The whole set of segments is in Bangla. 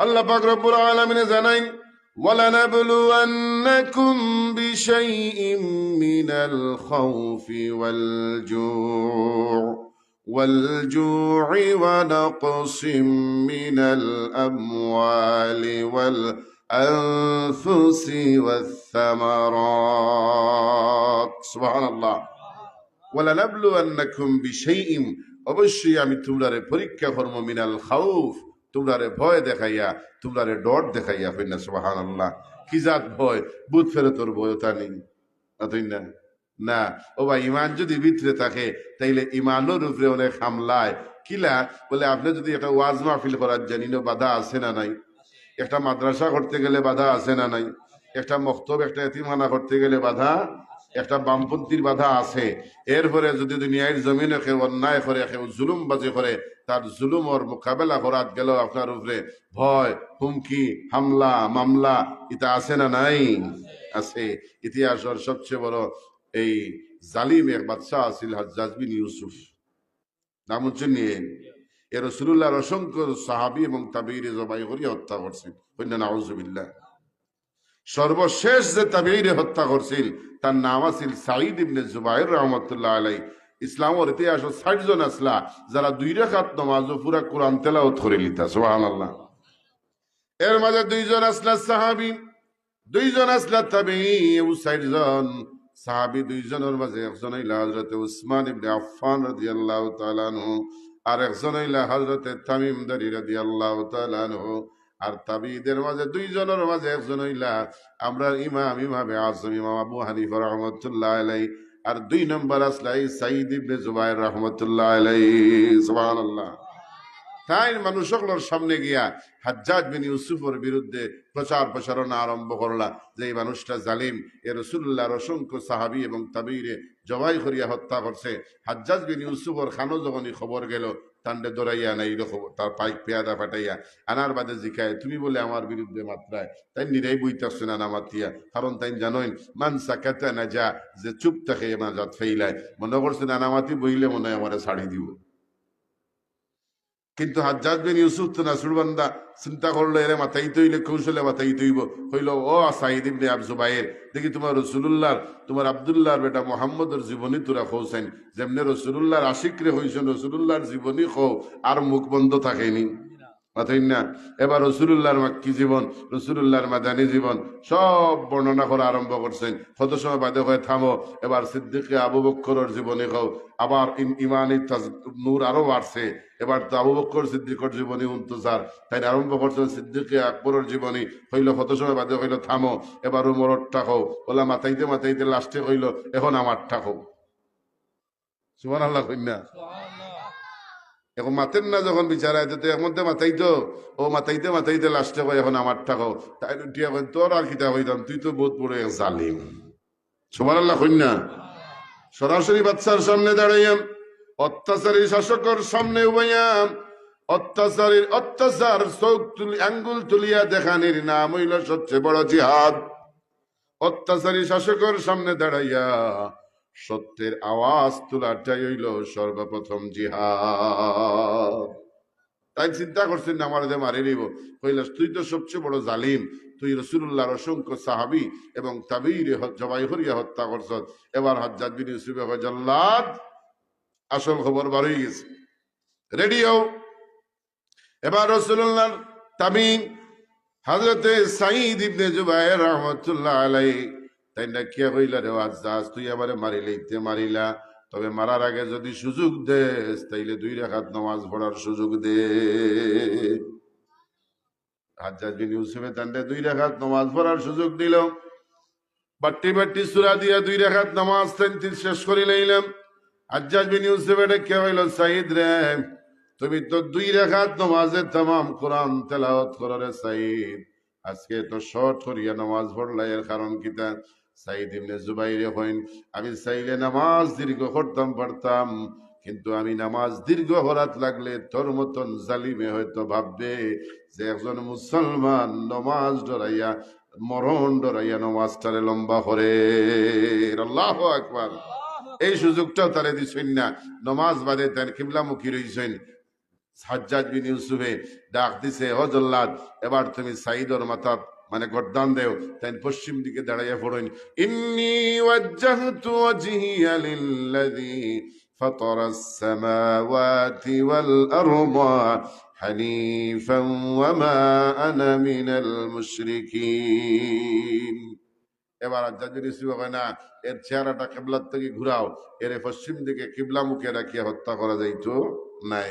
আল্লাহ পাক রব্বুল আলামিন জানাইন ولنبلونكم بشيء من الخوف والجوع والجوع ونقص من الأموال والأنفس والثمرات سبحان الله ولنبلونكم بشيء অবশ্যই আমি তোমরারে পরীক্ষা করবো মিনাল খাউফ তোমরারে ভয় দেখাইয়া, তোমরারে ডর দেখাইয়া হইনা সুবাহান আল্লাহ কি জাত ভয়? বুধ ফেরত তোর ভয় তা নেই। অতই না? না। ও বা ইমান যদি ভিতরে থাকে, তাইলে ইমানের উপরে অনেক হামলায়। কিলা বলে, আপনি যদি একটা ওয়াজ মাহফিল করার জানিন বাধা আছে না নাই? একটা মাদ্রাসা করতে গেলে বাধা আছে না নাই? একটা মক্তব, একটা এতিমখানা করতে গেলে বাধা একটা বামপন্থীর বাধা আছে। এরপরে যদি দুনিয়ার জমিনে কেউ অন্যায় করে, কেউ জুলুম বাজি করে, তার জুলুমর মোকাবেলা করাত গেল আপনার উপরে ভয়, হুমকি, হামলা, মামলা, এটা আছে না নাই? আছে। ইতিহাসের সবচেয়ে বড় এই জালিম এক বাদশাহ আছিল হাজ্জাজ বিন ইউসুফ। নাম হচ্ছে নিয়ে। এ রসুল্লাহর অসংখ্য সাহাবি এবং তাবির জবাই করিয়া হত্যা করছেন। কন্যা নাউজুবিল্লাহ। সর্বশেষ যে তাবিরে হত্যা করছিল, তার নাম আছিল সাঈদ ইবনে জুবাইর রহমতুল্লাহ আলাই ইসলামের ইতিহাস ষাট জন আসলা, যারা দুই রেখাত নমাজ ও পুরা কোরআন তেলাওত করে লিতা সোহান আল্লাহ এর মাঝে দুইজন আসলা সাহাবি, দুইজন আসলা তাবি ষাট জন সাহাবি দুইজনের মাঝে, একজন হইলা হজরতে উসমান ইবনে আফফান রাদিয়াল্লাহু তাআলা আনহু, আর একজন হইলা হজরতে তামিম দারি রাদিয়াল্লাহু তাআলা আনহু। আর তাবিদের মাঝে, দুইজনের মাঝে একজন হইলা, আমরা ইমাম, ইমামে আজম, ইমাম আবু হানিফা রহমতুল্লাহ আলাই আর দুই নম্বর আসলাই সাইদ ইবনে জুবাইর রহমতুল্লাহ আলাই সুবহানাল্লাহ। তাই মানুষ সকলের সামনে গিয়া হাজ্জাজ বিন ইউসুফের বিরুদ্ধে প্রচার প্রসারণা আরম্ভ করলা, যে এই মানুষটা জালিম, এ রসুল্লাহর অসংখ্য সাহাবি এবং তাবিরে জবাই করিয়া হত্যা করছে। হাজ্জাজ বিন ইউসুফর খানো যখনই খবর গেল তান্ডে দৌড়াইয়া নাই এইরকম তার পাইক পেয়াদা ফাটাইয়া। আনার বাদে জিকায়, তুমি বলে আমার বিরুদ্ধে মাত্রায় তাই নিরাই বইতাছে না নামাতিয়া। কারণ তাই জানোই মান কেতা না যা যে চুপ থাকে না জাত ফেইলায়। মনে করছে না নামাতি বইলে মনে হয় আমার ছাড়ি দিব। কিন্তু হাজ্জাজ বিন ইউসুফ তো না সুরবান্দা চিন্তা করল, এরে মাথাই তৈলে কৌশলে মাথাই তৈব হইল ও আসাহিদ ইবনে আব দেখি তোমার রসুলুল্লাহর, তোমার আবদুল্লাহর বেটা মোহাম্মদের জীবনী তোরা খোসেন যেমনি রসুলুল্লাহর আশিকরে হইছেন, রসুলুল্লাহর জীবনী খো আর মুখ বন্ধ থাকেনি। মাথাই না এবার রসুলুল্লাহর মাক্কি জীবন? রসুলুল্লাহর মাদানী জীবন। সব বর্ণনা করা আরম্ভ করছেন। কত সময় বাদে হয়ে থামো। এবার সিদ্দিকে আবু বক্করের জীবনী খাও আবার ইম- ইমানি নূর আরও বাড়ছে। এবার তো আবু বক্কর সিদ্দিকর জীবনী উন্তজার। তাই আরম্ভ করছেন সিদ্দিকে আকবরের জীবনী। হইল কত সময় বাদে হইল থামো। এবার উমরর ঠাকো ওলা মাথাইতে মাথাইতে লাস্টে হইল। এখন আমার ঠাকো সুমান আল্লাহ কন্যা এখন মাতেন না যখন বিচারায় তো এর মধ্যে মাথাইতো ও মাথাইতে মাথাইতে লাস্টে কয়, এখন আমার ঠাকো। তাই উঠিয়া কয়, তোর আর কিতা হইতাম তুই তো বহুত বড় এক জালিম। সুমান আল্লাহ কন্যা সরাসরি বাচ্চার সামনে দাঁড়াইয়াম। অত্যাচারী শাসকের সামনে উবাইয়াম অত্যাচারীর অত্যাচার চোখ তুলি, আঙ্গুল তুলিয়া দেখানির নাম হইল সবচেয়ে বড় জিহাদ। অত্যাচারী শাসকের সামনে দাঁড়াইয়া সত্যের আওয়াজ তোলাটাই হইল সর্বপ্রথম জিহাদ। তাই চিন্তা করছেন না, আমার মারি নিব। কইলাস তুই তো সবচেয়ে বড় জালিম। তুই রসুল্লাহর অসংখ্য সাহাবি এবং তাবির জবাই হরিয়া হত্যা করছ এবার হজ্জাদ বিন কয়, জল্লাদ, আসল খবর বারোই গেছে। রেডি হও। এবার রসুল্লাহর তাবিন হজরতে সাইদ ইবনে জুবাইর রহমতুল্লাহ আলাই তাই না কে কইলা রে আজ তুই আমারে মারিলে ইতে মারিলা। তবে মারার আগে যদি সুযোগ দেস, তাইলে দুই রেখাত নামাজ পড়ার সুযোগ দে। হাজ্জাজ বিন ইউসুফে তান্ডে দুই রেখাত নামাজ পড়ার সুযোগ দিল। বাট্টি বাট্টি সুরা দিয়া দুই রেখাত নামাজ শেষ করে লইলাম। হাজ্জাজ বিন ইউসুফে কে হইল রে? তুমি তো দুই রেখাত নামাজে তাম কোরআন তেলাওয়াত করো রে আজকে তো শর্ট করিয়া নামাজ পড়লাই এর কারণ কিতা সাইদ ইবনে জুবাইরে হইন। আমি চাইলে নামাজ দীর্ঘ করতাম পারতাম কিন্তু আমি নামাজ দীর্ঘ হরাত লাগলে তোর মতন জালিমে হয়তো ভাববে যে একজন মুসলমান নমাজ ডরাইয়া, মরণ ডরাইয়া নমাজটারে লম্বা করে। আল্লাহ আকবার। এই সুযোগটাও তারে দিছেন না। নমাজ বাদে তার কিবলামুখী রইছেন সাজ্জাদ বিন ইউসুফে। ডাক দিছে, ও জল্লাদ, এবার তুমি সাইদর মাথা মানে গর্দান দেও তাই পশ্চিম দিকে দাঁড়াইয়া পড়েন ইন্নি ওয়াজ্জাহতু ওয়াজহিয়া লিল্লাযী فطر السماوات والأرض حنيفا وما أنا من المشركين এবার আজ্জাজুর ইসুফ হয় না এর চেহারাটা কেবলার থেকে ঘুরাও এর পশ্চিম দিকে কিবলা মুখে রাখিয়া হত্যা করা যাইতো নাই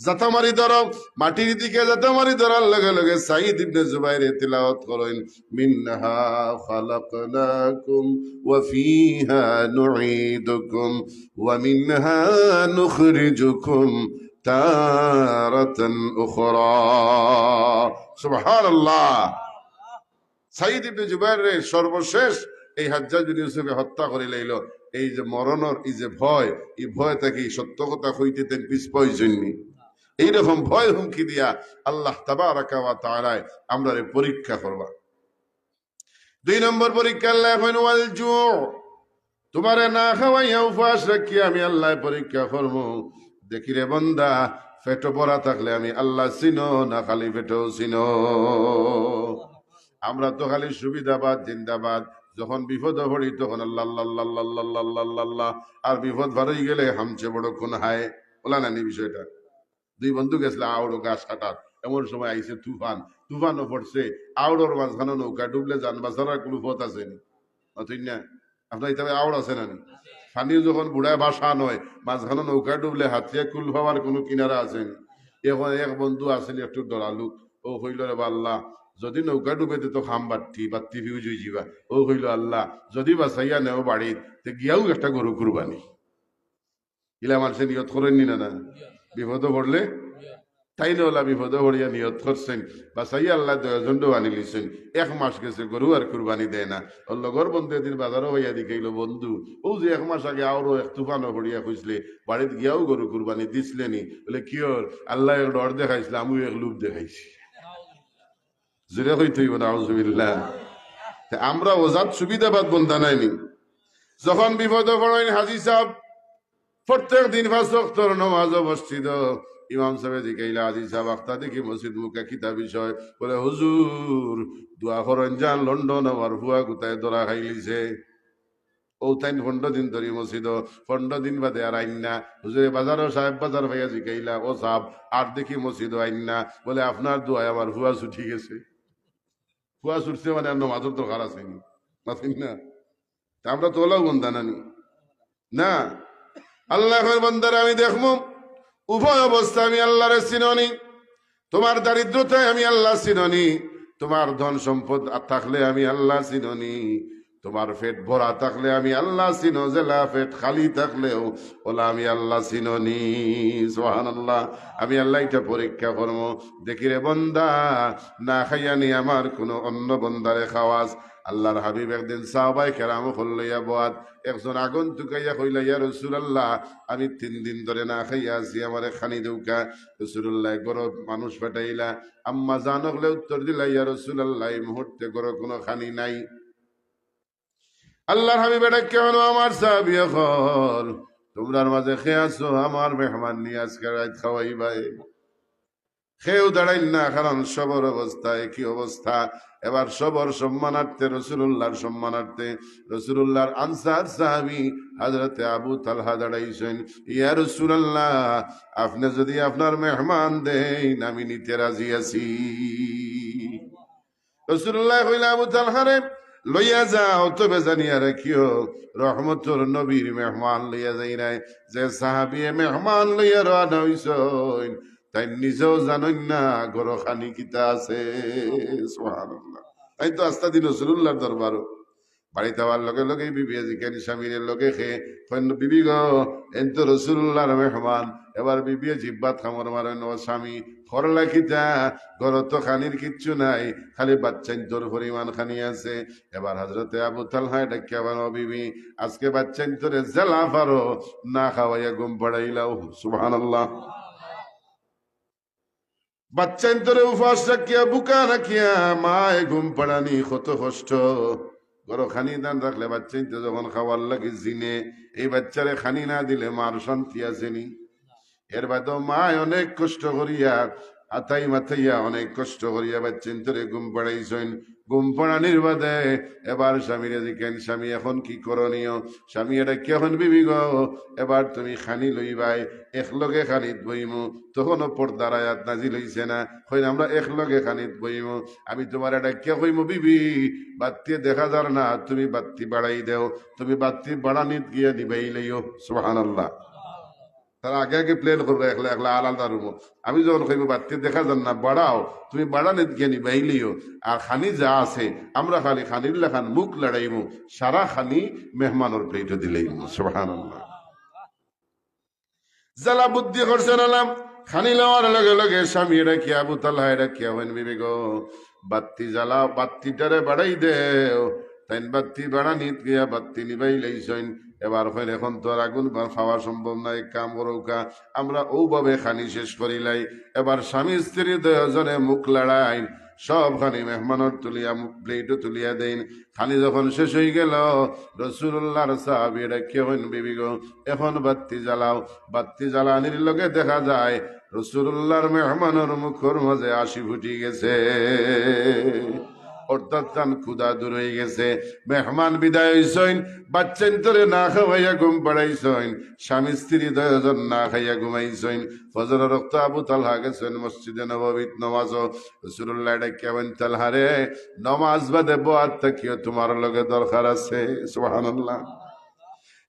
জাতামারি ধরো মাটির দিকে জাতামারি ধরার লগে লগে সাইদ ইবনে জুবাইর তিলাওয়াত করেন মিনহা খালাকনাকুম ওয়া ফিহা নুঈদুকুম ওয়া মিনহা নুখরিজুকুম তারাতান উখরা। সুবহানাল্লাহ। সাইদ ইবনে জুবাইরের সর্বশেষ এই হাজ্জাজ বিন ইউসুফে হত্যা করে লইল। এই যে মরণর এই যে ভয়, এই ভয় থেকে সত্য কথা কইতে তেন পিছপই জন্যি। এইরকম ভয় হুমকি দিয়া আল্লাহ আমরা পরীক্ষা করবা দুই নম্বর পরীক্ষা ওয়াল জু তোমারে না খাওয়াইয়া উপবাস রাখি আমি আল্লাহ পরীক্ষা করব দেখি রে বন্দা পেটো ভরা থাকলে আমি আল্লাহ চিনো না খালি পেটেও চিনো আমরা তো খালি সুবিধাবাদ জিন্দাবাদ যখন বিপদ পড়ি তখন আল্লাহ আল্লাহ আর বিপদ ভারই গেলে হামছে বড় কোন হায় ওলা নানি বিষয়টা দুই বন্ধু গেছিল আউড়ো গাছ কাটার। এমন সময় আইছে তুফান। তুফানও পড়ছে আউড়োর মাঝখানে নৌকা ডুবলে যান বাজার কোনো পথ আছে নি? আপনার তবে আউড় আছে না পানিও যখন বুড়ায় বাসা নয় মাঝখানে নৌকা ডুবলে হাতিয়ে কুল হওয়ার কোনো কিনারা আছে এখন এক বন্ধু আসেন একটু ডরালু ও হইল রে বা আল্লাহ যদি নৌকা ডুবে তো খাম বাত্তি বাত্তি ফিউজ হয়ে যাবা ও হইল, আল্লাহ, যদি বাসাইয়া নেও বাড়িত, তে গিয়াও একটা গরু কুরবানি। ইলা মানুষের নিয়ত করেননি না না? বিপদে পড়লে তাই ওলা বিপদে পড়িয়া নিয়ত করছেন। বাসাইয়া আল্লাহ দশজন আনি লিছেন। এক মাস গেছে, গরু আর কুরবানি দেয় না। ওর লগর বন্ধু এদিন বাজারও হইয়া দিকেইল বন্ধু, ও যে এক মাস আগে আরও এক তুফানো পড়িয়া খুঁজলে, বাড়িত গিয়াও গরু কুরবানি দিসলেনি বলে কিয়র আল্লাহ এক ডর দেখাইছিল, আমিও এক লুপ দেখাইছি। জুড়ে হইতে হইব না আউজুবিল্লাহ আমরা ওজাত সুবিধাবাদ বন্ধা নাইনি যখন বিপদ পড়েন হাজি সাহেব প্রত্যেক দিন ওয়াক্তর নামাজ অবস্থিত। ইমাম সাহেব জিকাইলা হাজি সাহেব দেখি মসজিদ মুখে কিতা বিষয় বলে, হুজুর, দোয়া যান লন্ডন আমার হুয়া গুতায় দরা খাইলিছে। দিন দিন বাদে আর আইন না। ভাইয়া জিকাইলা ও দেখি আইন না। বলে, আপনার দোয়ায় আমার হুয়া ছুটি গেছে। হুয়া ছুটছে মানে আর দরকার আছে না। তা আমরা তোলাও বন্ধা নানি। না আল্লাহর বন্দার আমি দেখব উভয় অবস্থা আমি আল্লাহরে চিননি। তোমার দারিদ্রতায় আমি আল্লাহ চিননি। তোমার ধন সম্পদ থাকলে আমি আল্লাহ চিননি। তোমার পেট ভরা থাকলে আমি আল্লাহ চিনো। জেলা পেট খালি থাকলেও ওলা আমি আল্লাহ চিননি। সোহান আল্লাহ আমি আল্লাহ এটা পরীক্ষা করব দেখি রে বন্দা, না খাইয়ানি আমার কোনো অন্য বন্দারে খাওয়াস। আল্লাহর হাবিব একদিন সাহবাই কেরাম হল্লাইয়া বাদ একজন আগুন তুকাইয়া কইলা, ইয়া আমি তিন দিন ধরে না খাইয়া আছি, আমারে খানি দৌকা রসুল্লাহ গরব মানুষ পাঠাইলা, আম্মা জানকলে উত্তর দিলা, ইয়া রসুলাল্লাহ, এই মুহূর্তে গরো কোনো খানি নাই। আল্লাহর হাবিব, এটা কেমন আমার সাহাবি এখন? তোমরার মাঝে খেয়ে আসো আমার মেহমান নিয়ে আজকে রাত খাওয়াই ভাই খেয়েও দাঁড়াইন না, কারণ সবর অবস্থা, একই অবস্থা। এবার সবর সম্মানার্থে রসুল্লাহর সম্মানার্থে রসুল্লাহর আনসার সাহাবি হাজরতে আবু তালহা দাঁড়াইছেন। ইয়া রসুল্লাহ আপনি যদি আপনার মেহমান দেন, আমি নিতে রাজি আছি। রসুল্লাহ কইলা, আবু তালহারে লইয়া যাও, তবে জানিয়া রাখিও, রহমতুর নবীর মেহমান লইয়া যাই নাই। যে সাহাবিয়ে মেহমান লইয়া রানা হইসইন তাই নিজেও জানই না গর খানি কিতা আছে তাই তো আস্তা দিন রসুল্লাহর দরবারও। বাড়িতে আবার লগে লগে বিবি জিজ্ঞানি স্বামীর লগে খেয়ে বিবি গো, এন তো রসুল্লাহর মেহমান। এবার বিবি জিব্বাত খামর মারেন ও স্বামী। খর লাখিতা ঘর তো খানির কিচ্ছু নাই। খালি বাচ্চাইন তোর পরিমাণ খানি আছে। এবার হজরতে আবু ডাকিয়া আবার ও বিবি, আজকে বাচ্চাইন তোরে জেলা পারো। না খাওয়াইয়া ঘুম পড়াইলাও, সুবহানাল্লাহ। বাচ্চাইন তোরে উপাস রাখিয়া, বুকা রাখিয়া, মায় ঘুম পাড়ানি কত কষ্ট। গরো খানি দান রাখলে বাচ্চাইন তো যখন খাওয়ার লাগে জিনে, এই বাচ্চারে খানি না দিলে মার শান্তি আসেনি এর বাদ মায় অনেক কষ্ট করিয়া আতাই মাথাইয়া অনেক কষ্ট করিয়া বাচ্চাইন তোরে ঘুম পাড়াইছেন। ঘুম পাড়ানির বাদে এবার স্বামীরে জিজ্ঞেন স্বামী, এখন কি করণীয়? স্বামী, এটা কেখন বিবি গো? এবার তুমি খানি লইবাই, একলগে খানিত বইমু। তখনও পর্দার আয়াত নাজি লইছে না। হইন আমরা একলগে খানিত বইমু। আমি তোমার এটা কে কইমু বিবি? বাত্তি দেখা যার না। তুমি বাত্তি বাড়াই দেও। তুমি বাত্তি বাড়ানিত গিয়ে নিবাই লইও। সুহান আল্লাহ তারা আগে আগে প্লেন করবে একলা একলা আলাদা রুমো আমি যখন কইব বাত্তি দেখা যান না, বাড়াও, তুমি বাড়ানিত গিয়ে নিবাই লইও আর খানি যা আছে, আমরা খালি খানির লেখান মুখ লড়াইমু, সারা খানি মেহমানের প্লেটে দিলেই আল্লাহ জালা বুদ্ধি করছেন আলাম খানি লওয়ার লগে লগে স্বামী রাখি আবু তাল্লাহ রাখিয়া, হইন বিবেক বাত্তি জ্বালা, বাত্তিটারে বাড়াই দেও, তাইন বাত্তি বাড়ানিত গিয়া, বাত্তি নিবাই লাইছইন এবার হইন এখন তো আর আগুন খাওয়া সম্ভব নাই, কাম করৌকা আমরা ওভাবে খানি শেষ করিলাই এবার স্বামী স্ত্রী দুজনে মুখ লড়াই। সবখানি মেহমানর তুলিয়া প্লেটও তুলিয়া দেন খানি যখন শেষ হয়ে গেল রসুল্লাহর সাহাবি রেখে হইন বিবি গো? এখন বাত্তি জ্বালাও। বাত্তি জ্বালানির লগে দেখা যায় রসুল্লাহর মেহমানের মুখর মাঝে আশি ফুটি গেছে। অর্থাৎ তান ক্ষুদা দূর হয়ে গেছে। মেহমান বিদায় হইসইন বাচ্চান তোরে না খাওয়াইয়া ঘুম পাড়াইছইন স্বামী স্ত্রী দয়জন না খাইয়া ঘুমাইছইন ফজর রক্ত আবু তালহা গেছেন মসজিদে নববিত নমাজ রসুল্লাহ ডাকিয়াবেন তালহা রে, নমাজ বাদে বোয়ার থাকিও তোমার লগে দরকার আছে। সুবহানাল্লাহ।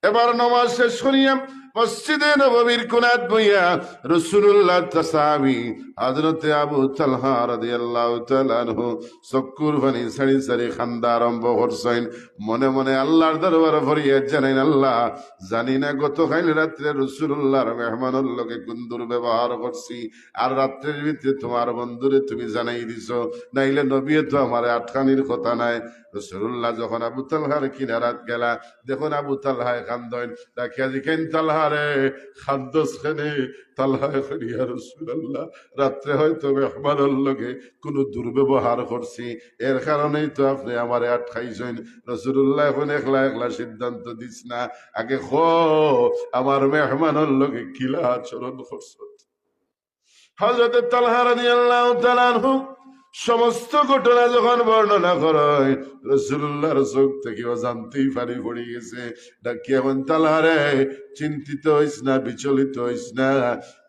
এবার নমাজ শেষ করিয়া মসজিদে নববীর কোনাত বইয়া রসুল্লাহ তাসাবি, হযরতে আবু তালহা রাদিয়াল্লাহু তাআলা চক্কুর পানি সারি সারি খান্দা আরম্ভ করছেন। মনে মনে আল্লাহর দরবারে ফরিয়াদ জানাইন, আল্লাহ, জানি না গত কাল রাত্রে রসুল্লাহর মেহমানের লোকে কুন্দুর ব্যবহার করছি, আর রাত্রের ভিতরে তোমার বন্ধুরে তুমি জানাই দিছ, নাইলে নবীয়ে তো আমার আটকানির কথা নাই। রসুল্লাহ যখন আবু তালহার কিনারাত গেলা, দেখুন আবু তালহায় খান্দন রাখিয়া দিকেন তালহারে খাদ্যস খানে তালহায় করিয়া রসুল্লাহ রাত্রে হয়তো মেহমানের লগে কোনো দুর্ব্যবহার করছি, এর কারণেই তো আপনি আমার আটকাইছেন। রসুল্লাহ এখন একলা একলা সিদ্ধান্ত দিস না। আগে খ আমার মেহমানের লগে কিলা আচরণ করছ? হজরত তালহার আল্লাহ তালানহু সমস্ত ঘটনা যখন বর্ণনা করায় রসুল্লাহর চোখ থেকে অজান্তেই ফারি পড়ে গেছে। ডাকি এমন তালারে চিন্তিত হইস না, বিচলিত হইস না?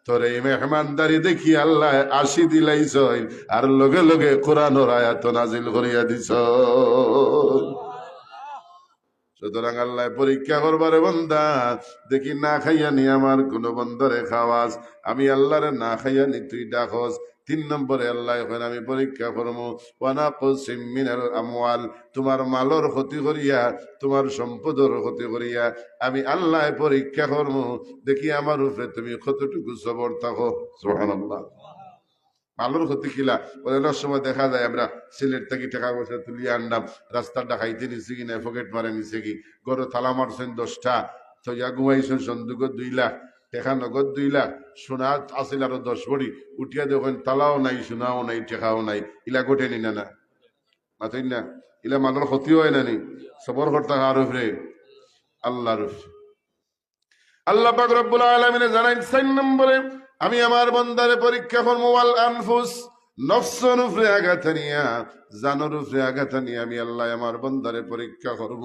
তোর এই মেহমানদারি দেখি আল্লাহ আশি দিলাইছ আর লগে লগে কোরআনর আয়াত নাজিল করিয়া দিছ সুতরাং আল্লাহ পরীক্ষা করবারে বন্দা, দেখি না খাইয়া নি আমার কোন বন্দরে খাওয়াস, আমি আল্লাহরে না খাইয়া নি তুই ডাকস। তিন নম্বরে, আল্লাহ আমি পরীক্ষা করব ওয়ানা মিনাল আমওয়াল, তোমার মালর ক্ষতি করিয়া, তোমার সম্পদর ক্ষতি করিয়া, আমি আল্লাহ পরীক্ষা করব দেখি আমার উপরে তুমি কতটুকু সবর থাকো। মালর ক্ষতি কিলা? অনেক সময় দেখা যায় আমরা সিলেট থেকে, টাকা পয়সা তুলিয়ে আনলাম রাস্তার ডাকাইতে নিছে কি না পকেট মারে নিছে কি? গরু থালা মারছেন দশটা তো ইয়া ঘুমাইছেন সন্দুকত দুই লাখ। টেকা নগদ দুই লাখ সোনা আছিল আরও দশ ভরি উঠিয়া দেখেন তালাও নাই, সোনাও নাই, টেকাও নাই। ইলা গোটে নি না মাথাই না? ইলা মানুষ ক্ষতি হয় না নি? সবর কর্তা আর উপরে আল্লাহ উপরে আল্লাহ পাক রব্বুল আলামিনে জানাই সাইন নম্বরে আমি আমার বন্দারে পরীক্ষা করব আল আনফুস নফসন উপরে আঘাত নিয়া জানোর আঘাত আমি আল্লাহ আমার বন্দারে পরীক্ষা করব।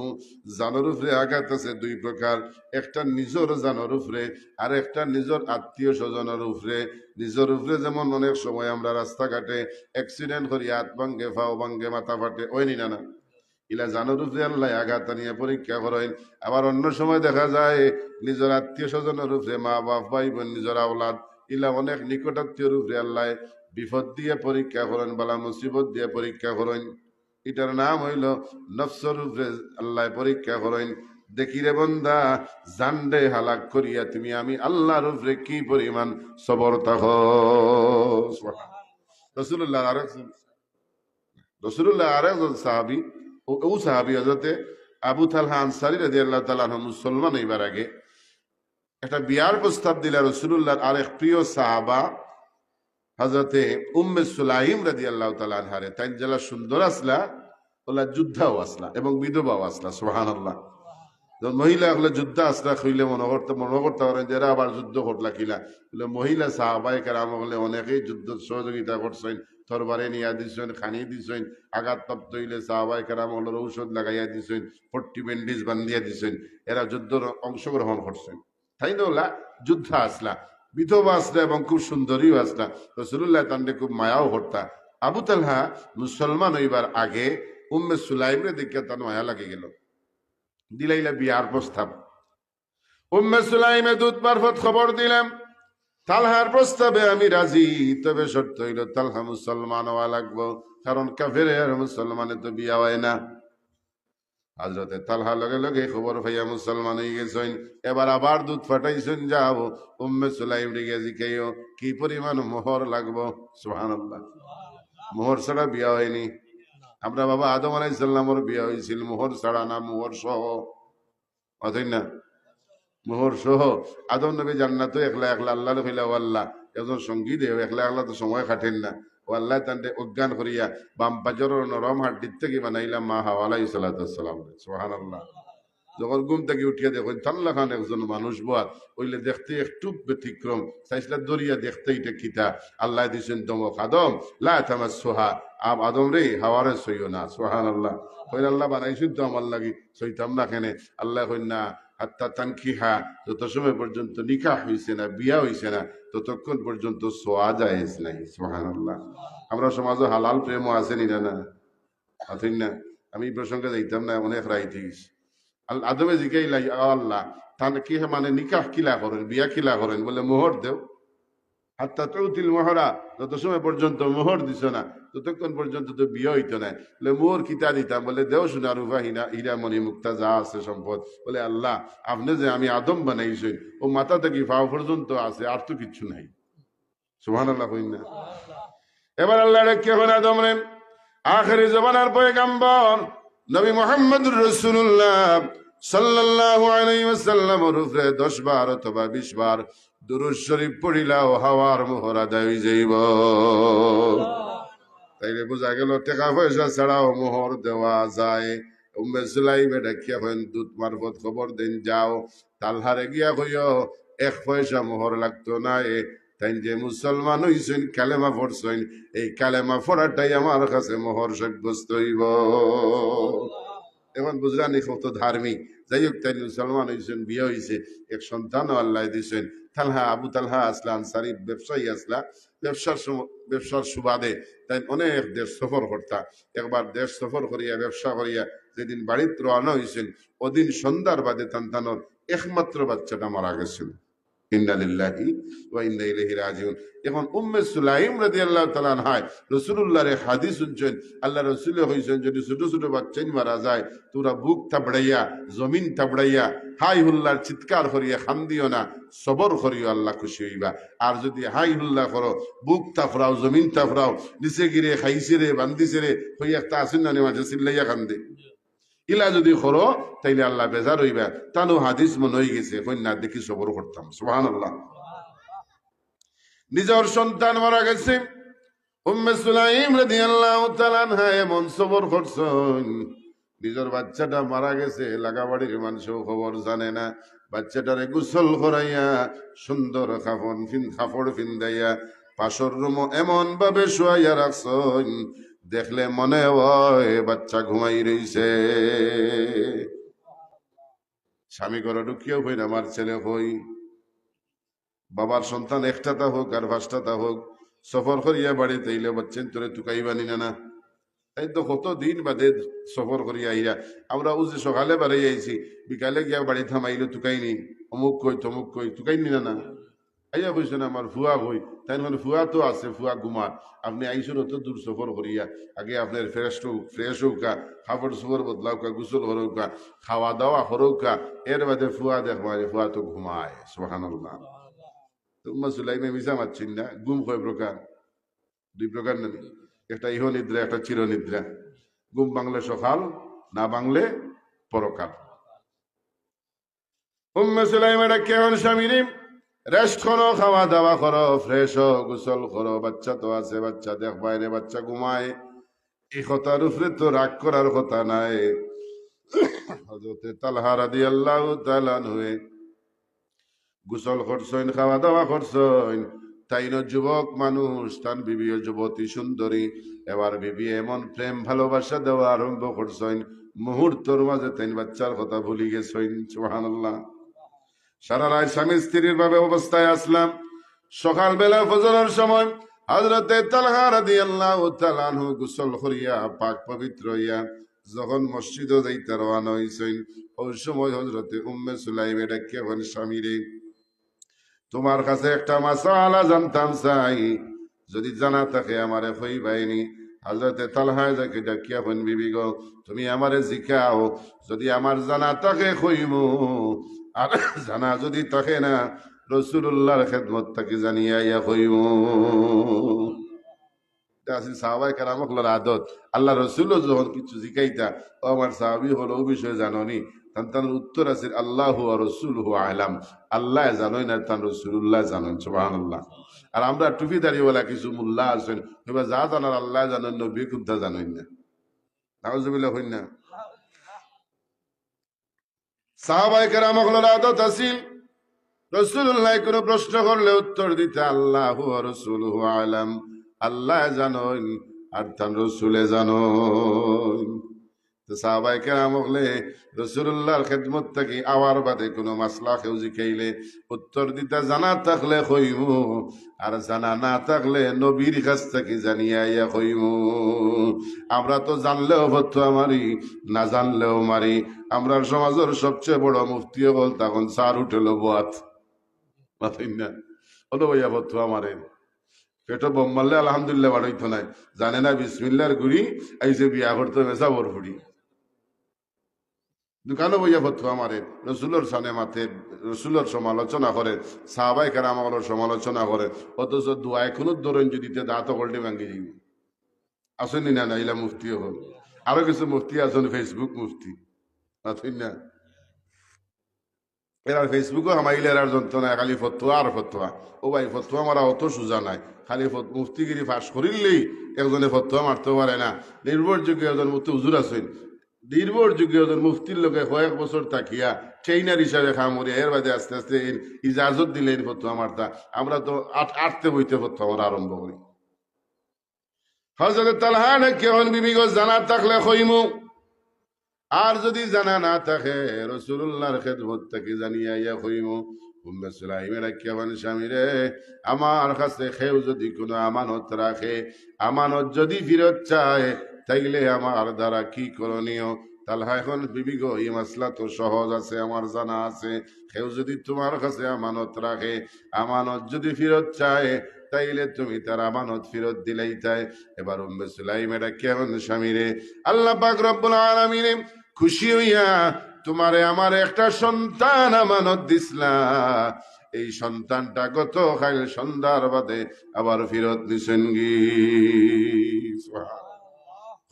জানোর উপরে আঘাত আছে দুই প্রকার, একটা নিজর জানোর উপরে আর একটা নিজর আত্মীয় স্বজনের উপরে নিজের উপরে যেমন অনেক সময় আমরা রাস্তাঘাটে অ্যাক্সিডেন্ট করি, হাত ভাঙ্গে ফাও ভাঙ্গে মাথা ফাটে ওই নি না না? ইলা জানোর উপরে আল্লাহ আঘাত নিয়ে পরীক্ষা করেন। আবার অন্য সময় দেখা যায় নিজের আত্মীয় স্বজনের উপরে মা বাপ ভাই বোন নিজের আওলাদ, ইলা অনেক নিকটাত্মীয়র উপরে আল্লাহ বিপদ দিয়ে পরীক্ষা করেন, বালা মুসিবত দিয়ে পরীক্ষা করেন। এটার নাম হইল নফসর উপরে আল্লাহ পরীক্ষা করেন। দেখি রে বন্দা জান্ডে হালাক করিয়া তুমি, আমি আল্লাহর উপরে কি পরিমাণ সবর তাহ রসুল্লাহ আরেক রসুল্লাহ আরেক সাহাবি, ও সাহাবি হজরতে আবু তালহা আনসারি রাজি আল্লাহ তালাহ মুসলমান এইবার আগে একটা বিয়ার প্রস্তাব দিলা রসুল্লাহর আরেক প্রিয় সাহাবা হজরতে উম্মে সুলাইম রাজি আল্লাহ তালাহারে তাই জেলা সুন্দর আসলা, ওলা যুদ্ধাও আসলা এবং বিধবাও আসলা সোহান আল্লাহ মহিলা হলে যুদ্ধ আসলা, খুইলে মনে করতে মনে করতে পারেন যে এরা আবার যুদ্ধ করলা কিলা? বলে, মহিলা সাহাবাই কারাম হলে অনেকেই যুদ্ধ সহযোগিতা করছেন, তরবারে নিয়া দিছেন, খানি দিছেন, আঘাত প্রাপ্ত হইলে সাহাবাই কারাম হলের ঔষধ লাগাইয়া দিছেন পট্টি ব্যান্ডিজ বান্ধিয়া দিছেন, এরা যুদ্ধ অংশগ্রহণ করছেন। তাই না যুদ্ধ আসলা। বিধবা আসলা এবং খুব সুন্দরীও আসলা রসুল্লাহ তান্ডে খুব মায়াও হরতা আবু তালহা মুসলমান হইবার আগে উম্মে সুলাইমরে দেখে তার মায়া লাগে গেল। দিলাইলা বিয়ার প্রস্তাব। উম্মে সুলাইমে দূত মারফত খবর দিলাম। তালহার প্রস্তাবে আমি রাজি, তবে শর্ত হইল তালহা মুসলমান হওয়া লাগবো, কারণ কাফের মুসলমানে তো বিয়া হয় না। হাজরতে তালহা লগে লগে খবর ভাইয়া মুসলমান হয়ে গেছেন। এবার আবার দুধ ফাটাইছেন, যাও, উম্মে সুলাইম রেগে জিখাইও কি পরিমাণ মোহর লাগবো? সুবহানাল্লাহ। মোহর ছাড়া বিয়া হয়নি। আমরা বাবা আদম আলাইসাল্লামর বিয়া হয়েছিল, মোহর ছাড়া না, মোহর সহ। অথই না? মোহর সহ। আদম নবী জান্নাত একলা একলা আল্লাহ হইলা আল্লাহ। একজন সঙ্গী দেও, একলা একলা তো সময় খাটেন না। আল্লাহ তান্ডে অজ্ঞান করিয়া বাম পাজর নরম হাড্ডির থেকে বানাইলাম মা হাওয়া আলাই সালাতাম সোহান আল্লাহ যখন ঘুম থেকে উঠিয়া দেখেন তাল্লা খান একজন মানুষ বাদ ওইলে দেখতে একটু ব্যতিক্রম, চাইছিলা দরিয়া দেখতে এটা কিতা? আল্লাহ দিছেন দমক আদম লা তামাস সোহা আব আদম রে, হাওয়ারে সইও না সোহান আল্লাহ কইল, আল্লাহ বানাইছেন তো আমার লাগি, সইতাম না কেনে? আল্লাহ কইন না। হাত্তা তানকিহা যত সময় পর্যন্ত নিকাহ হয়েছে না, বিয়া হয়েছে না, ততক্ষণ পর্যন্ত সোয়া জায়েজ নাই সোহান আল্লাহ আমরা সমাজে হালাল প্রেমও আছে নি না আছেন না আমি প্রসঙ্গে যাইতাম না, অনেক রাইতে গেছি। আল- আদমে জিগাইলাই আল্লাহ তাহলে কি মানে নিকাহ কিলা করেন, বিয়া কিলা করেন বলে মোহর দেও। হাত্তা চৌতিল মোহরা, যত সময় পর্যন্ত মোহর দিছ না, ততক্ষণ পর্যন্ত তো বিয়ে হইতো না বলে মোহর কিতা দিতাম? বলে, দেও সোনা রূপা হিনা হীরামণি মুক্তা, যা আছে সম্পদ। বলে, আল্লাহ, আপনি যে আমি আদম বানাইছেন, ও মাথা থেকে পাও পর্যন্ত আছে, আর তো কিচ্ছু নাই। সুহান আল্লাহ কইন না। এবার আল্লাহ রেখে হন আদম রে আখেরি জমানার পয়গাম্বর, নবী মোহাম্মদুর রসুল্লাহ সাল্লাল্লাহু আলাইহি ওয়াসাল্লামের উপরে 10 বার অথবা 20 বার দুরূদ শরীফ পড়িলাও, হাওয়ার মোহর আদায় যাইব। তাইলে বোঝা গেল, টাকা পয়সা ছাড়াও মোহর দেওয়া যায়। দূত মারফত যাও। তালহারে গিয়া এক লাগতো যে কালেমা এই কালেমা আমার কাছে এখন বুঝলানি কত ধার্মিক। যাই হোক তাই মুসলমান হয়েছেন বিয়ে হয়েছে এক সন্তানও আল্লাহ দিয়েছেন তালহা আবু তালহা আসলা আনসারি ব্যবসায়ী আসলা ব্যবসার ব্যবসার সুবাদে তাই অনেক দেশ সফর করতা একবার দেশ সফর করিয়া ব্যবসা করিয়া যেদিন বাড়িতে রওনা হয়েছেন ওদিন সন্ধ্যার বাদে তান্তানোর একমাত্র বাচ্চাটা মারা গেছিল আল্লাহ যদি ছোট ছোট মারা যায়, তোরা বুক জমিন হাই চিৎকার করিয়া খান্দিও না, সবর করিও, আল্লাহ খুশি হইবা। আর যদি হাই হুল্লা করো, বুক তাফরাও জমিন তাফরাও নিচে গিরে খাইছে রে, বান্দিছে রে হই একটা আসেন না মাঝে চিল্লাইয়া কান্দে ইলা যদি করো, তাইলে আল্লাহ বেজার হইবা। তানু হাদিস মনে হয়ে গেছে কন্যা দেখি সবর করতাম সুহান আল্লাহ নিজের সন্তান মারা গেছে। উম্মে সুলাইম রাদিয়াল্লাহু তাআলা আনহা এমন সবর করছেন। নিজের বাচ্চাটা মারা গেছে, লাগাবাড়ির মানুষও খবর জানে না। বাচ্চাটারে গোসল করাইয়া, সুন্দর কাপড় ফিন কাপড় ফিন্দাইয়া, পাশর রুম এমন ভাবে শুয়াইয়া রাখছেন। দেখলে মনে হয় বাচ্চা ঘুমাই রইছে। স্বামী করে ঢুকিয়েও হই না আমার ছেলে হই। বাবার সন্তান একটাতা হোক আর পাঁচটাতা হোক, সফর করিয়া বাড়িতে আইলে বাচ্চেন, তোরে তুকাইবানি না না। তাই তো কত দিন বাদে সফর করিয়া আইয়া, আমরা ও যে সকালে বাড়াই আইছি, বিকালে গিয়া বাড়ি থামাইলে তুকাইনি অমুক কই, তমুক কই তুকাইনি না না। আইয়া কইছেন আমার ফুয়া কই তাই মানে ফুয়া তো আছে, ফুয়া ঘুমা আপনি আইসুন অত দূর সফর করিয়া, আগে আপনার ফ্রেশ ফ্রেশ হোকা কাপড় চোপড় বদলাওকা গোসল হরৌকা খাওয়া দাওয়া হরৌকা এর বাদে ফুয়া দেখবা ফুয়া তো ঘুমায় সোহানুল্লাহ তোমা সুলাইমে মিশা মারছেন না, গুম কয় প্রকার? দুই প্রকার নানি একটা ইহ নিদ্রা, একটা চির নিদ্রা। ঘুম বাংলে সকাল, না বাংলে পরকাল। উম্মে সুলাইমাটা কেমন স্বামীরে রেস্ট করো খাওয়া দাওয়া করো ফ্রেশ হো গোসল করো বাচ্চা তো আছে বাচ্চা দেখ বাইরে বাচ্চা ঘুমায় এই কথার উপরে তো রাগ করার কথা নাই হজরতে তালহা রাদি আল্লাহ তালান হয়ে গোসল করছেন খাওয়া দাওয়া করছেন তাই ন যুবক মানুষ তার বিবি যুবতী সুন্দরী এবার বিবি এমন প্রেম ভালোবাসা দেওয়া আরম্ভ করছেন মুহূর্তর মাঝে তাই বাচ্চার কথা ভুলি গেছেন সুবহানাল্লাহ সারা রায় স্বামী স্ত্রীর ভাবে অবস্থায় আসলাম। সকালবেলা ফজরের সময় হজরতে তালহা রাদি আল্লাহ তালানহু গোসল করিয়া পাক পবিত্র হইয়া যখন মসজিদে যাইতে রওনা হইছেন, ওই সময় হজরতে উম্মে সুলাইমে ডাকিয়া বলেন, স্বামীরে, তোমার কাছে একটা মাসালা জানতাম চাই। যদি জানা থাকে আমারে হই বাইনি হাজরতে তালহায় যাকে ডাকিয়া বন বিবি গো, তুমি আমারে জিকাও। যদি আমার জানা তাকে হইমু। আর জানা যদি থাকে না রসুল্লাহর খেদমত তাকে জানিয়া ইয়া হইমু আসিল সাহাবাই কারামকলার আদত। আল্লাহ রসুলও যখন কিছু জিকাইতা, ও আমার সাহাবি হলো ও বিষয়ে জাননি। তান তার উত্তর আছে, আল্লাহ রসুল হু আলাম। আল্লাহ জানোই না তান রসুল্লাহ জানেন সুবাহান আল্লাহ আর আমরা টুপি দাঁড়িয়েওয়ালা কিছু মুল্লা আছেন, এবার যা জানার আল্লাহ জানেন, নবী কুদ্দা জানেন না। নাউজুবিল্লাহ হইন না। সাহাবাই কেরামকলার আদত আসিল রসুল্লাহ কোনো প্রশ্ন করলে উত্তর দিতে আল্লাহ রসুল আলম। আল্লাহ জানো আর তান রসুলে জানোন তো সাহাবাই কেরাম হলে রসুল্লাহর খেদমত থাকি আওয়ার বাদে কোনো মাসলা কেউ জিকাইলে উত্তর দিতে, জানা থাকলে কইমু আর জানা না থাকলে নবীর কাছ থেকে জানিয়া ইয়া কইমু আমরা তো জানলেও ফতুয়া মারি না জানলেও মারি। আমরা সমাজের সবচেয়ে বড় মুফতি বল তখন সার উঠেল বাত মাথায় না? হলো ভাইয়া ফতুয়া মারেন পেটো বোম মারলে আলহামদুলিল্লাহ বাড়াইতো নাই। জানে না বিসমিল্লার গুড়ি, আইসে বিয়া করতে মেসা বরফুড়ি। দোকানে বইয়া ফতুয়া মারে রসুলোর সানে মাথে রসুলোর সমালোচনা করে, সাহাবাই কারামাগলের সমালোচনা করে, অথচ দোয়া এখনও ধরেন যদি দাঁত কল্টি ভাঙ্গি যাবি আসেনি না? না ইলা মুফতিও হল আরও কিছু মুফতি আছেন, ফেসবুক মুফতি। আসেন না? এরা ফেসবুকও হামাইলে এরার যন্ত্রণা, খালি ফতুয়া আর ফতুয়া। ও ভাই, ফতুয়া মারা অত সোজা নাই। খালি ফত- মুফতিগিরি ফাঁস করিলেই একজনে ফতুয়া মারতে পারে না। নির্ভরযোগ্য একজন মুফতি হুজুর আছেন। নির্ভরযোগ্য একজন মুফতির লোকে কয়েক বছর থাকিয়া ট্রেইনার হিসাবে খামরি এর বাদে আস্তে আস্তে ইজাজত দিলেন ফতুয়া মারতা। আমরা তো আট, আটতে বইতে ফতুয়া মারা আরম্ভ করি। হজরত তালহান কেমন বিবিগ জানা থাকলে কইমু। আর যদি জানা না থাকে রসুল্লাহর খেদমত থেকে জানিয়া ইয়া হইমু উম্মে সুলাইমের কেমন স্বামী রে, আমার কাছে খেউ যদি কোনো আমানত রাখে, আমানত যদি ফিরত চায় তাইলে আমার দ্বারা কি করণীয়? তাহলে এখন বিবি গো, এই মাসলা তো সহজ আছে, আমার জানা আছে। কেউ যদি তোমার কাছে আমানত রাখে, আমানত যদি ফিরত চায়, তাইলে তুমি তার আমানত ফিরত দিলেই তাই। এবার উম্মে সুলাইমেরা কেমন স্বামী রে? আল্লাহ পাক রব্বুল খুশি হইয়া, তোমারে আমার একটা সন্তান আমানত দিসলা। এই সন্তানটা গত খাইল সন্ধ্যার বাদে আবার ফিরত দিছেন গি।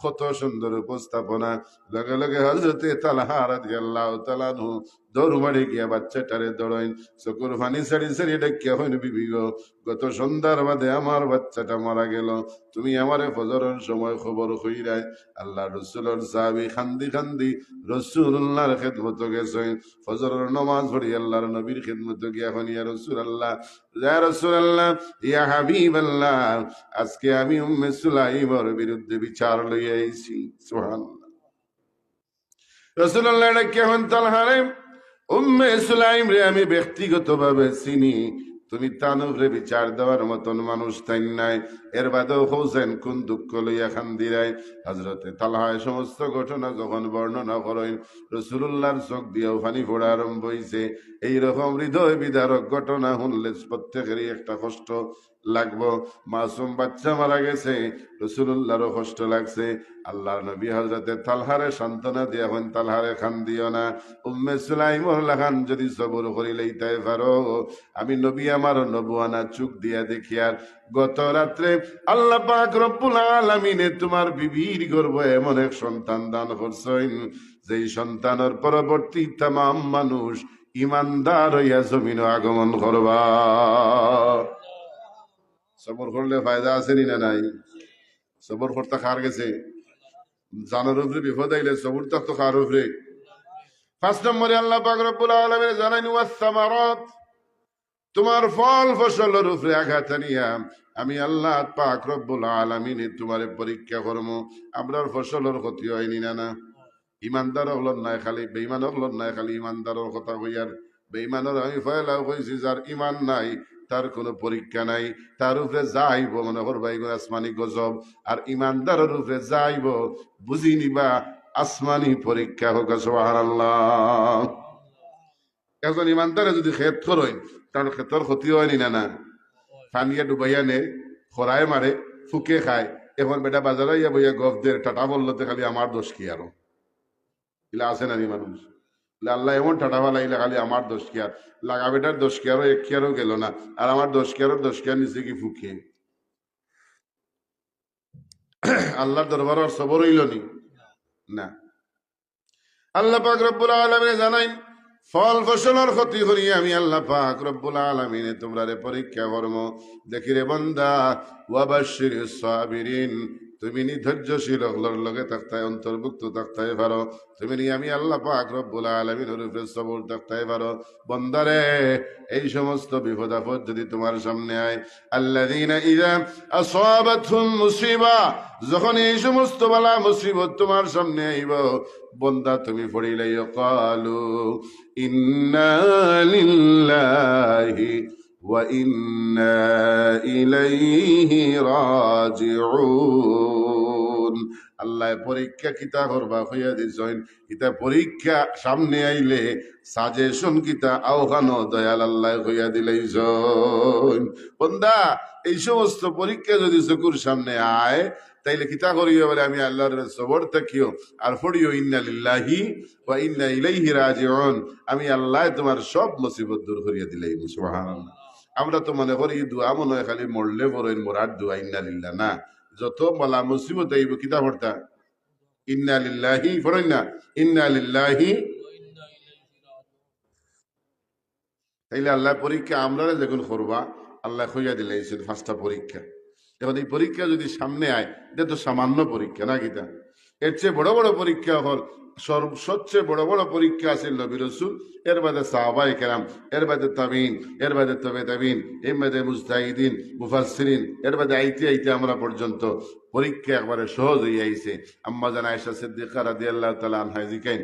কত সুন্দর উপস্থাপনা। লগে লগে হজরতে তালাহা রাদিয়াল্লাহু তাআলাহু দৌড় মারি গিয়া বাচ্চাটারে দৌড়াইন। চকুর ফানি সারি সারি ডাকিয়া হইন বিবি গো গত সন্ধ্যার বাদে আমার বাচ্চাটা মারা গেল। তুমি আমারে ফজরের সময় খবর কইরাই, আল্লাহ রসুলের সাহাবি খান্দি খান্দি রসুল্লাহর খেদমত গেছেন ফজরের নমাজ পড়ি আল্লাহর নবীর খেদমত গিয়া এখন ইয়া রসুল আল্লাহ ইয়া রসুল আল্লাহ ইয়া হাবিব আল্লাহ আজকে আমি উম্মে সুলাইমর বিরুদ্ধে বিচার লইয়া আইছি। সুবহানাল্লাহ। রসুল্লাহ কেমন তালহারে উম্মে সুলাইম রে আমি ব্যক্তিগতভাবে চিনি। তুমি তানুরে বিচার দেওয়ার মতন মানুষ তাই নাই। এর বাদেও হোসেন কোন দুঃখ লইয়া খান্দিরাই। হজরতে তালহায় সমস্ত ঘটনা যখন বর্ণনা করেন রসুল্লাহর চোখ দিয়েও ফানি ফোড়া আরম্ভ হইছে। এইরকম হৃদয় বিদারক ঘটনা শুনলে প্রত্যেকেরই একটা কষ্ট লাগবো। মাসুম বাচ্চা মারা গেছে রসুল্লাহরও কষ্ট লাগছে। আল্লাহর নবী হজরতে তালহারে সান্ত্বনা দিয়া হন তালহারে খান দিও না। উম্মে সুলাইমর লাখান যদি সবর করিলেই তাই পারো। আমি নবী আমার নবুয়ানা চুক দিয়া দেখি আর গত রাত্রে আল্লাহ পাক রব্বুল আলামিনে তোমার বিবির গর্ব এমন এক সন্তান দান করছেন, যেই সন্তানের পরবর্তী তাম মানুষ ইমানদার হইয়া জমিন আগমন করবা। সবর করলে ফায়দা আছে নি নাই? সবর করতে খার গেছে? জানার উপরে বিপদ আইলে সবর তো খার উপরে? পাঁচ নম্বরে আল্লাহ পাক রব্বুল আলামিন জানাইন, ওয়াসসামারাত তোমার ফল ফসলের উপরে আঘাত আনিয়া আমি আল্লাহ পাক রব্বুল আলামিনে তোমারে পরীক্ষা করম। আমরার ফসলের ক্ষতি হয়নি না না ইমানদার হলন নাই খালি বেইমান হলন নাই খালি ইমানদারের কথা কইয়ার বেইমানের আমি ফয়লাও কইছি, যার ইমান নাই, তার কোনো পরীক্ষা নাই। তার উপরে যাইব, মনে করবা এগুলো আসমানি গজব। আর ইমানদারের উপরে যাইব বুঝি নিবা আসমানি পরীক্ষা হোক, সুবহানাল্লাহ। একজন ইমানদারে যদি ক্ষেত করেন তার ক্ষেতর ক্ষতি হয়নি না না পানিয়া ডুবাইয়া নে খরায় মারে ফুকে খায়, এখন বেটা বাজারে ইয়া বইয়া গফদের টাটা বললতে খালি আমার দোষ কি আরও ইলা আছে না মানুষ আল্লাহ এমন টাটা বালাইলে খালি আমার দোষ কি আর লাগা বেটার দোষ কি আরও এক কি গেল না? আর আমার দোষ কি আরও দোষ কি আর নিচে কি ফুকে? আল্লাহর দরবার আর সবর হইল নি? না। আল্লাহ পাক রব্বুল আলামিন জানাইন ফল ফসলের ক্ষতি করি আমি আল্লাহ পাক রব্বুল আলমিনে তোমরা রে পরীক্ষা করম। দেখি রে বন্দা ওয়াবাসির সাবিরিন তুমি নি ধৈর্যশীল লগে থাকতাই অন্তর্ভুক্ত, থাকতাই পারো তুমি নি আমি আল্লাহ পাক রব্বুল আলামিনের উপরে সবর থাকতাই পারো বন্দারে, এই সমস্ত বিপদ আপদ যদি তোমার সামনে আয়, আল্লাযীনা ইযা আসাবাতহুম মুসিবা, যখন এই সমস্ত বালা মুসিবত তোমার সামনে আইব, বন্দা তুমি পড়িলাই কালু ইন্না লিল্লাহি ইন্না ইলাইহি রাজিউন আল্লাহ পরীক্ষা কিতা করবা, হইয়া দিছেন। কিতা পরীক্ষা সামনে আইলে সাজেশন কিতা আহ্বানো দয়াল আল্লাহ হইয়া দিলেইছেন। বন্দা, এই সমস্ত পরীক্ষা যদি চকুর সামনে আয়, তাইলে কিতা করিও বলে, আমি আল্লাহর সবর থাকিও। আর পড়িও, ইন্না লিল্লাহি ওয়া ইন্না ইলাইহি রাজিউন। আমি আল্লাহ তোমার সব মুসিবত দূর করিয়া দিলাই সুবহানাল্লাহ। আমরা তো মনে করি দোয়া মনে হয় খালি মরলে বড় মরার দোয়া, ইন্না লিল্লাহ। না, যত বলা মুসিবত আইব কিতা পড়তা ইন্না লিল্লাহি পড়েন না। ইন্না লিল্লাহি তাইলে আল্লাহ পরীক্ষা আমরা যখন করবা, আল্লাহ হইয়া দিলে এই পাঁচটা পরীক্ষা। এখন এই পরীক্ষা যদি সামনে আয়, এটা তো সামান্য পরীক্ষা, না গীতা এর চেয়ে বড় বড় পরীক্ষা হল সবচেয়ে বড় বড় পরীক্ষা আছে নবী রসুল, এর বাদে সাহাবাই কেরাম, এর বাদে তামিন এর বাদে তবে তামিন এর বাদে মুস্তাহিদিন মুফাসরিন এর বাদে আইতে আইতে আমরা পর্যন্ত পরীক্ষা একবারে সহজ হয়ে আইসে আম্মা জানা আয়সা সিদ্দিকা আল্লাহ তালা জিকাইন।